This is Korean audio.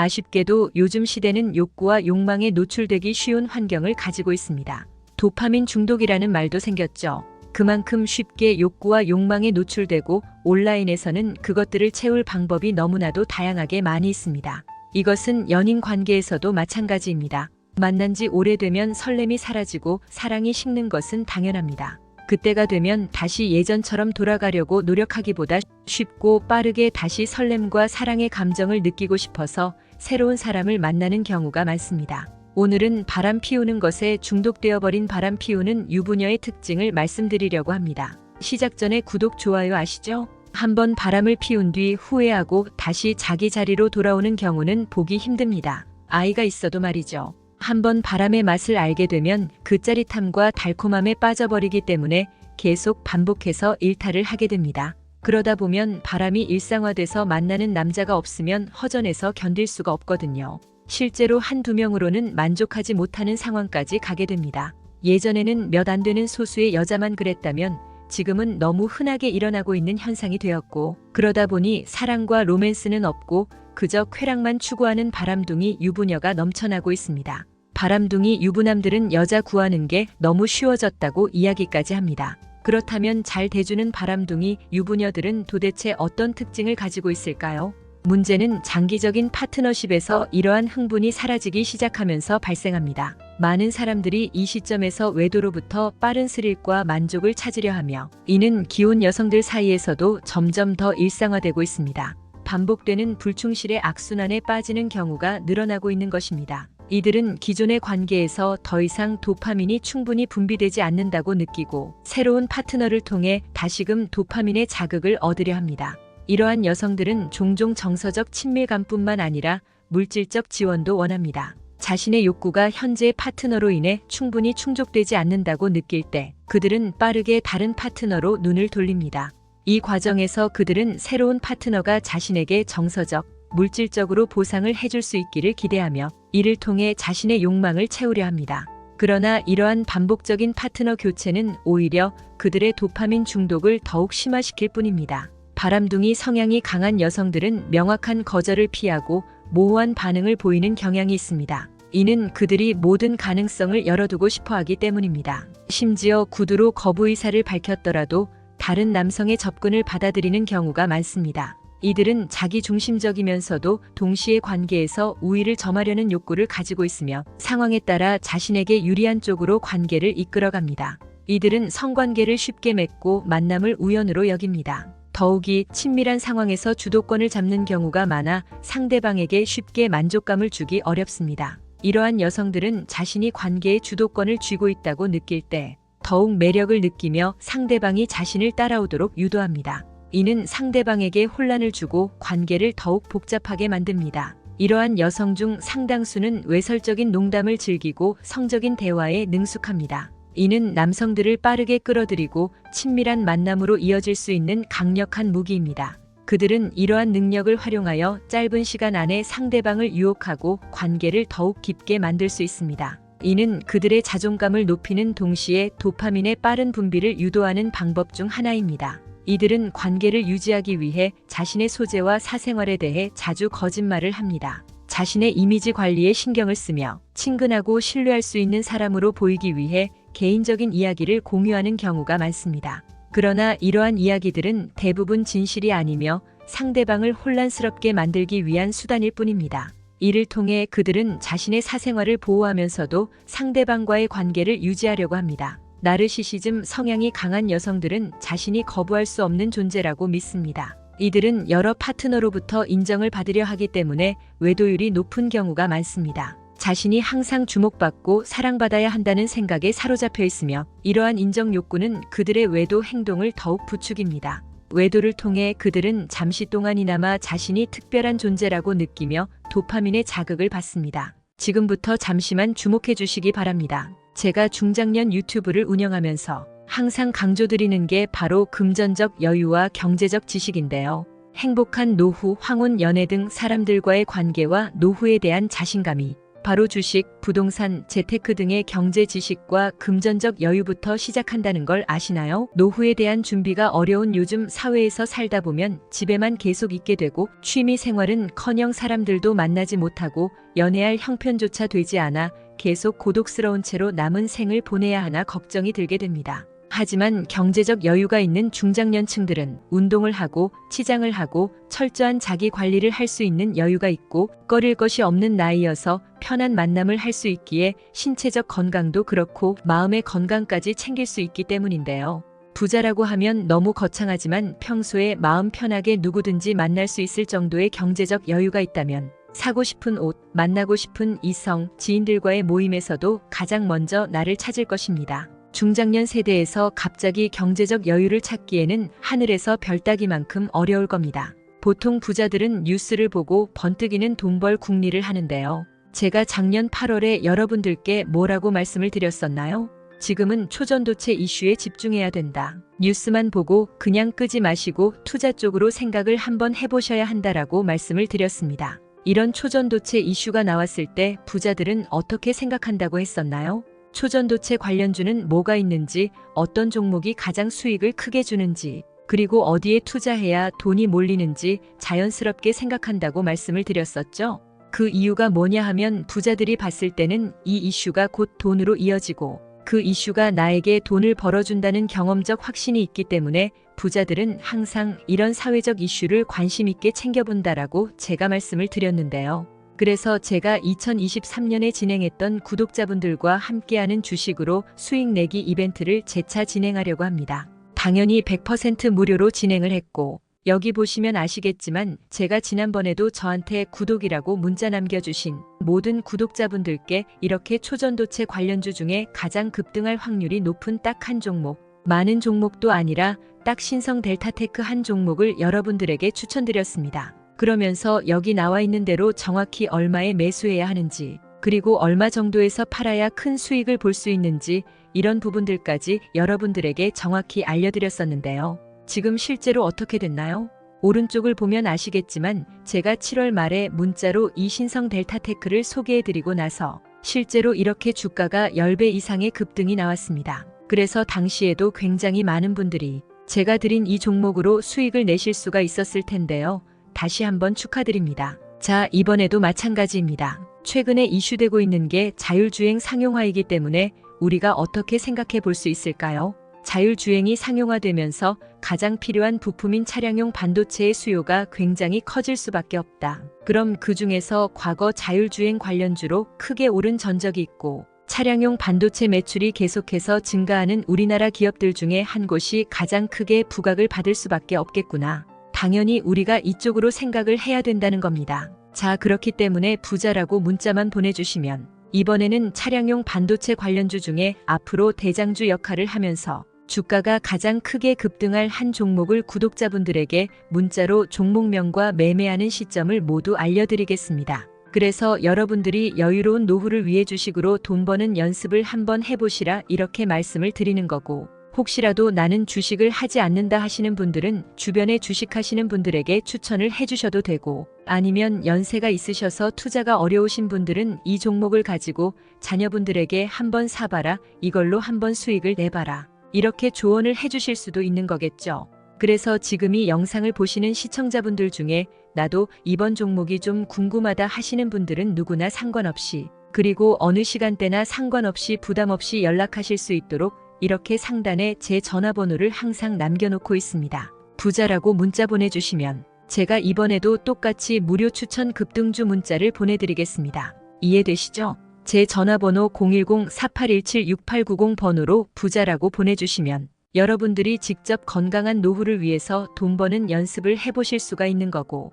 아쉽게도 요즘 시대는 욕구와 욕망에 노출되기 쉬운 환경을 가지고 있습니다. 도파민 중독이라는 말도 생겼죠. 그만큼 쉽게 욕구와 욕망에 노출되고 온라인에서는 그것들을 채울 방법이 너무나도 다양하게 많이 있습니다. 이것은 연인 관계에서도 마찬가지입니다. 만난 지 오래되면 설렘이 사라지고 사랑이 식는 것은 당연합니다. 그때가 되면 다시 예전처럼 돌아가려고 노력하기보다 쉽고 빠르게 다시 설렘과 사랑의 감정을 느끼고 싶어서 새로운 사람을 만나는 경우가 많습니다. 오늘은 바람 피우는 것에 중독되어 버린 바람 피우는 유부녀의 특징을 말씀드리려고 합니다. 시작 전에 구독, 좋아요 아시죠? 한번 바람을 피운 뒤 후회하고 다시 자기 자리로 돌아오는 경우는 보기 힘듭니다. 아이가 있어도 말이죠. 한번 바람의 맛을 알게 되면 그 짜릿함과 달콤함에 빠져버리기 때문에 계속 반복해서 일탈을 하게 됩니다. 그러다 보면 바람이 일상화돼서 만나는 남자가 없으면 허전해서 견딜 수가 없거든요. 실제로 한두 명으로는 만족하지 못하는 상황까지 가게 됩니다. 예전에는 몇 안 되는 소수의 여자만 그랬다면 지금은 너무 흔하게 일어나고 있는 현상이 되었고 그러다 보니 사랑과 로맨스는 없고 그저 쾌락만 추구하는 바람둥이 유부녀가 넘쳐나고 있습니다. 바람둥이 유부남들은 여자 구하는 게 너무 쉬워졌다고 이야기까지 합니다. 그렇다면 잘 대주는 바람둥이 유부녀들은 도대체 어떤 특징을 가지고 있을까요? 문제는 장기적인 파트너십에서 이러한 흥분이 사라지기 시작하면서 발생합니다. 많은 사람들이 이 시점에서 외도로부터 빠른 스릴과 만족을 찾으려 하며 이는 기혼 여성들 사이에서도 점점 더 일상화되고 있습니다. 반복되는 불충실의 악순환에 빠지는 경우가 늘어나고 있는 것입니다. 이들은 기존의 관계에서 더 이상 도파민이 충분히 분비되지 않는다고 느끼고 새로운 파트너를 통해 다시금 도파민의 자극을 얻으려 합니다. 이러한 여성들은 종종 정서적 친밀감뿐만 아니라 물질적 지원도 원합니다. 자신의 욕구가 현재의 파트너로 인해 충분히 충족되지 않는다고 느낄 때 그들은 빠르게 다른 파트너로 눈을 돌립니다. 이 과정에서 그들은 새로운 파트너가 자신에게 정서적, 물질적으로 보상을 해줄 수 있기를 기대하며 이를 통해 자신의 욕망을 채우려 합니다. 그러나 이러한 반복적인 파트너 교체는 오히려 그들의 도파민 중독을 더욱 심화시킬 뿐입니다. 바람둥이 성향이 강한 여성들은 명확한 거절을 피하고 모호한 반응을 보이는 경향이 있습니다. 이는 그들이 모든 가능성을 열어두고 싶어 하기 때문입니다. 심지어 구두로 거부 의사를 밝혔더라도 다른 남성의 접근을 받아들이는 경우가 많습니다. 이들은 자기 중심적이면서도 동시에 관계에서 우위를 점하려는 욕구를 가지고 있으며 상황에 따라 자신에게 유리한 쪽으로 관계를 이끌어갑니다. 이들은 성관계를 쉽게 맺고 만남을 우연으로 여깁니다. 더욱이 친밀한 상황에서 주도권을 잡는 경우가 많아 상대방에게 쉽게 만족감을 주기 어렵습니다. 이러한 여성들은 자신이 관계의 주도권을 쥐고 있다고 느낄 때 더욱 매력을 느끼며 상대방이 자신을 따라오도록 유도합니다. 이는 상대방에게 혼란을 주고 관계를 더욱 복잡하게 만듭니다. 이러한 여성 중 상당수는 외설적인 농담을 즐기고 성적인 대화에 능숙합니다. 이는 남성들을 빠르게 끌어들이고 친밀한 만남으로 이어질 수 있는 강력한 무기입니다. 그들은 이러한 능력을 활용하여 짧은 시간 안에 상대방을 유혹하고 관계를 더욱 깊게 만들 수 있습니다. 이는 그들의 자존감을 높이는 동시에 도파민의 빠른 분비를 유도하는 방법 중 하나입니다. 이들은 관계를 유지하기 위해 자신의 소재와 사생활에 대해 자주 거짓말을 합니다. 자신의 이미지 관리에 신경을 쓰며 친근하고 신뢰할 수 있는 사람으로 보이기 위해 개인적인 이야기를 공유하는 경우가 많습니다. 그러나 이러한 이야기들은 대부분 진실이 아니며 상대방을 혼란스럽게 만들기 위한 수단일 뿐입니다. 이를 통해 그들은 자신의 사생활을 보호하면서도 상대방과의 관계를 유지하려고 합니다. 나르시시즘 성향이 강한 여성들은 자신이 거부할 수 없는 존재라고 믿습니다. 이들은 여러 파트너로부터 인정을 받으려 하기 때문에 외도율이 높은 경우가 많습니다. 자신이 항상 주목받고 사랑받아야 한다는 생각에 사로잡혀 있으며 이러한 인정 욕구는 그들의 외도 행동을 더욱 부추깁니다. 외도를 통해 그들은 잠시 동안이나마 자신이 특별한 존재라고 느끼며 도파민의 자극을 받습니다. 지금부터 잠시만 주목해 주시기 바랍니다. 제가 중장년 유튜브를 운영하면서 항상 강조드리는 게 바로 금전적 여유와 경제적 지식인데요. 행복한 노후, 황혼 연애 등 사람들과의 관계와 노후에 대한 자신감이 바로 주식, 부동산, 재테크 등의 경제 지식과 금전적 여유부터 시작한다는 걸 아시나요? 노후에 대한 준비가 어려운 요즘 사회에서 살다 보면 집에만 계속 있게 되고 취미 생활은 커녕 사람들도 만나지 못하고 연애할 형편조차 되지 않아 계속 고독스러운 채로 남은 생을 보내야 하나 걱정이 들게 됩니다. 하지만 경제적 여유가 있는 중장년층들은 운동을 하고 치장을 하고 철저한 자기 관리를 할 수 있는 여유가 있고 꺼릴 것이 없는 나이여서 편한 만남을 할 수 있기에 신체적 건강도 그렇고 마음의 건강까지 챙길 수 있기 때문인데요. 부자라고 하면 너무 거창하지만 평소에 마음 편하게 누구든지 만날 수 있을 정도의 경제적 여유가 있다면 사고 싶은 옷, 만나고 싶은 이성, 지인들과의 모임에서도 가장 먼저 나를 찾을 것입니다. 중장년 세대에서 갑자기 경제적 여유를 찾기에는 하늘에서 별 따기만큼 어려울 겁니다. 보통 부자들은 뉴스를 보고 번뜩이는 돈벌 궁리를 하는데요. 제가 작년 8월에 여러분들께 뭐라고 말씀을 드렸었나요? 지금은 초전도체 이슈에 집중해야 된다. 뉴스만 보고 그냥 끄지 마시고 투자 쪽으로 생각을 한번 해보셔야 한다라고 말씀을 드렸습니다. 이런 초전도체 이슈가 나왔을 때 부자들은 어떻게 생각한다고 했었나요? 초전도체 관련주는 뭐가 있는지, 어떤 종목이 가장 수익을 크게 주는지, 그리고 어디에 투자해야 돈이 몰리는지 자연스럽게 생각한다고 말씀을 드렸었죠. 그 이유가 뭐냐 하면 부자들이 봤을 때는 이 이슈가 곧 돈으로 이어지고 그 이슈가 나에게 돈을 벌어준다는 경험적 확신이 있기 때문에 부자들은 항상 이런 사회적 이슈를 관심 있게 챙겨본다라고 제가 말씀을 드렸는데요. 그래서 제가 2023년에 진행했던 구독자분들과 함께하는 주식으로 수익 내기 이벤트를 재차 진행하려고 합니다. 당연히 100% 무료로 진행을 했고, 여기 보시면 아시겠지만 제가 지난번에도 저한테 구독이라고 문자 남겨주신 모든 구독자분들께 이렇게 초전도체 관련주 중에 가장 급등할 확률이 높은 딱 한 종목, 많은 종목도 아니라 딱 신성 델타테크 한 종목을 여러분들에게 추천드렸습니다. 그러면서 여기 나와 있는 대로 정확히 얼마에 매수해야 하는지, 그리고 얼마 정도에서 팔아야 큰 수익을 볼 수 있는지 이런 부분들까지 여러분들에게 정확히 알려드렸었는데요. 지금 실제로 어떻게 됐나요? 오른쪽을 보면 아시겠지만 제가 7월 말에 문자로 이 신성 델타테크를 소개해드리고 나서 실제로 이렇게 주가가 10배 이상의 급등이 나왔습니다. 그래서 당시에도 굉장히 많은 분들이 제가 드린 이 종목으로 수익을 내실 수가 있었을 텐데요. 다시 한번 축하드립니다. 자, 이번에도 마찬가지입니다. 최근에 이슈되고 있는 게 자율주행 상용화이기 때문에 우리가 어떻게 생각해 볼 수 있을까요? 자율주행이 상용화되면서 가장 필요한 부품인 차량용 반도체의 수요가 굉장히 커질 수밖에 없다. 그럼 그 중에서 과거 자율주행 관련주로 크게 오른 전적이 있고 차량용 반도체 매출이 계속해서 증가하는 우리나라 기업들 중에 한 곳이 가장 크게 부각을 받을 수밖에 없겠구나. 당연히 우리가 이쪽으로 생각을 해야 된다는 겁니다. 자, 그렇기 때문에 부자라고 문자만 보내주시면 이번에는 차량용 반도체 관련주 중에 앞으로 대장주 역할을 하면서 주가가 가장 크게 급등할 한 종목을 구독자분들에게 문자로 종목명과 매매하는 시점을 모두 알려드리겠습니다. 그래서 여러분들이 여유로운 노후를 위해 주식으로 돈 버는 연습을 한번 해보시라 이렇게 말씀을 드리는 거고 혹시라도 나는 주식을 하지 않는다 하시는 분들은 주변에 주식하시는 분들에게 추천을 해주셔도 되고 아니면 연세가 있으셔서 투자가 어려우신 분들은 이 종목을 가지고 자녀분들에게 한번 사봐라 이걸로 한번 수익을 내봐라 이렇게 조언을 해주실 수도 있는 거겠죠. 그래서 지금 이 영상을 보시는 시청자분들 중에 나도 이번 종목이 좀 궁금하다 하시는 분들은 누구나 상관없이 그리고 어느 시간대나 상관없이 부담 없이 연락하실 수 있도록 이렇게 상단에 제 전화번호를 항상 남겨놓고 있습니다. 부자라고 문자 보내주시면 제가 이번에도 똑같이 무료 추천 급등주 문자를 보내드리겠습니다. 이해되시죠? 제 전화번호 010-4817-6890 번호로 부자라고 보내주시면 여러분들이 직접 건강한 노후를 위해서 돈 버는 연습을 해보실 수가 있는 거고